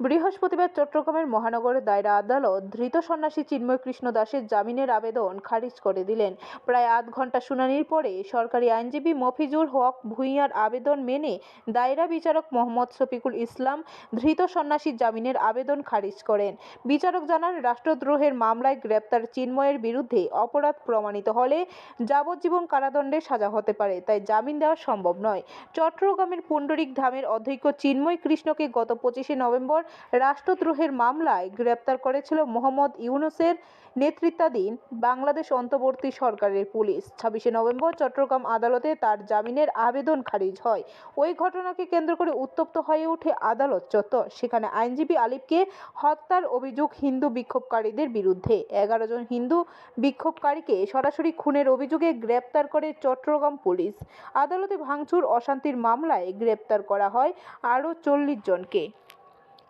বৃহস্পতিবার চট্টগ্রামের মহানগরের দায়রা আদালত ধৃত সন্ন্যাসী চিন্ময় কৃষ্ণ দাসের জামিনের আবেদন খারিজ করে দিলেন। প্রায় আধ ঘণ্টা শুনানির পরে সরকারি আইনজীবী মফিজুর হক ভূঁইয়ার আবেদন মেনে দায়রা বিচারক মোহাম্মদ শফিকুল ইসলাম ধৃত সন্ন্যাসীর জামিনের আবেদন খারিজ করেন। বিচারক জানান, রাষ্ট্রদ্রোহের মামলায় গ্রেপ্তার চিন্ময়ের বিরুদ্ধে অপরাধ প্রমাণিত হলে যাবজ্জীবন কারাদণ্ডে সাজা হতে পারে, তাই জামিন দেওয়া সম্ভব নয়। চট্টগ্রামের পুণ্ডরিক ধামের অধ্যক্ষ চিন্ময় কৃষ্ণকে গত পঁচিশে নভেম্বর রাষ্ট্রদ্রোহের মামলায় গ্রেপ্তার করেছিল মোহাম্মদ ইউনুসের নেতৃত্বাধীন বাংলাদেশ অন্তর্বর্তী সরকারের পুলিশ। ছাব্বিশে নভেম্বর চট্টগ্রাম আদালতে তার জামিনের আবেদন খারিজ হয়। ওই ঘটনাকে কেন্দ্র করে উত্তপ্ত হয়ে ওঠে আদালত চত্বর। সেখানে আইনজীবী আলিফকে হত্যার অভিযোগ হিন্দু বিক্ষোভকারীদের বিরুদ্ধে। এগারো জন হিন্দু বিক্ষোভকারীকে সরাসরি খুনের অভিযোগে গ্রেপ্তার করে চট্টগ্রাম পুলিশ। আদালতে ভাঙচুর, অশান্তির মামলায় গ্রেপ্তার করা হয় আরও চল্লিশ জনকে।